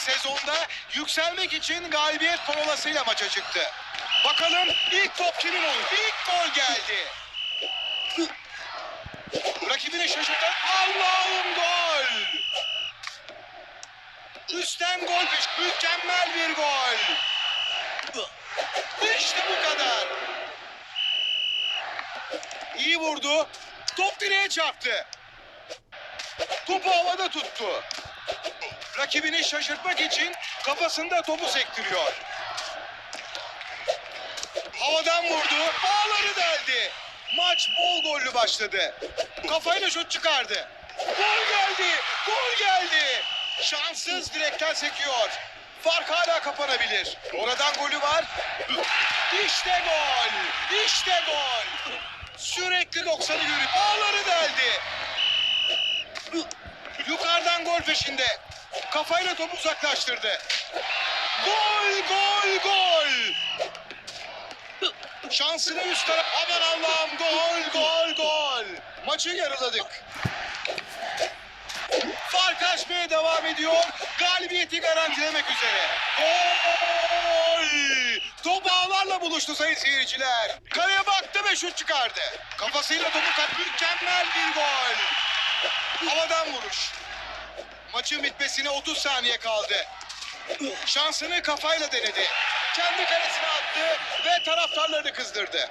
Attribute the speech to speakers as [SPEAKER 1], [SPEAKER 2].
[SPEAKER 1] sezonda yükselmek için galibiyet parolasıyla maça çıktı. Bakalım ilk top kimin olur? İlk gol geldi. Rakibini şaşırtan Allah'ım gol! Üstten gol mükemmel bir gol. İşte bu kadar. İyi vurdu. Top direğe çarptı. Topu havada tuttu. Rakibini şaşırtmak için kafasında topu sektiriyor. Havadan vurdu. Bağları deldi. Maç bol gollü başladı. Kafayla şut çıkardı. Gol geldi. Gol geldi. Şanssız direkten sekiyor. Fark hala kapanabilir. Oradan golü var. İşte gol. İşte gol. Sürekli 90'ı görüp ağları deldi. Peşinde. Kafayla topu uzaklaştırdı. Gol, gol, gol. Şansını üst taraf. Aman Allah'ım gol, gol, gol. Maçı yarıladık. Fark açmaya devam ediyor. Galibiyeti garantilemek üzere. Gol! Top ağlarla buluştu sayın seyirciler. Kaleye baktı ve şut çıkardı. Kafasıyla topu kat mükemmel bir gol. Havadan vuruş. Maçın bitmesine 30 saniye kaldı. Şansını kafayla denedi. Kendi kalesine attı ve taraftarlarını kızdırdı.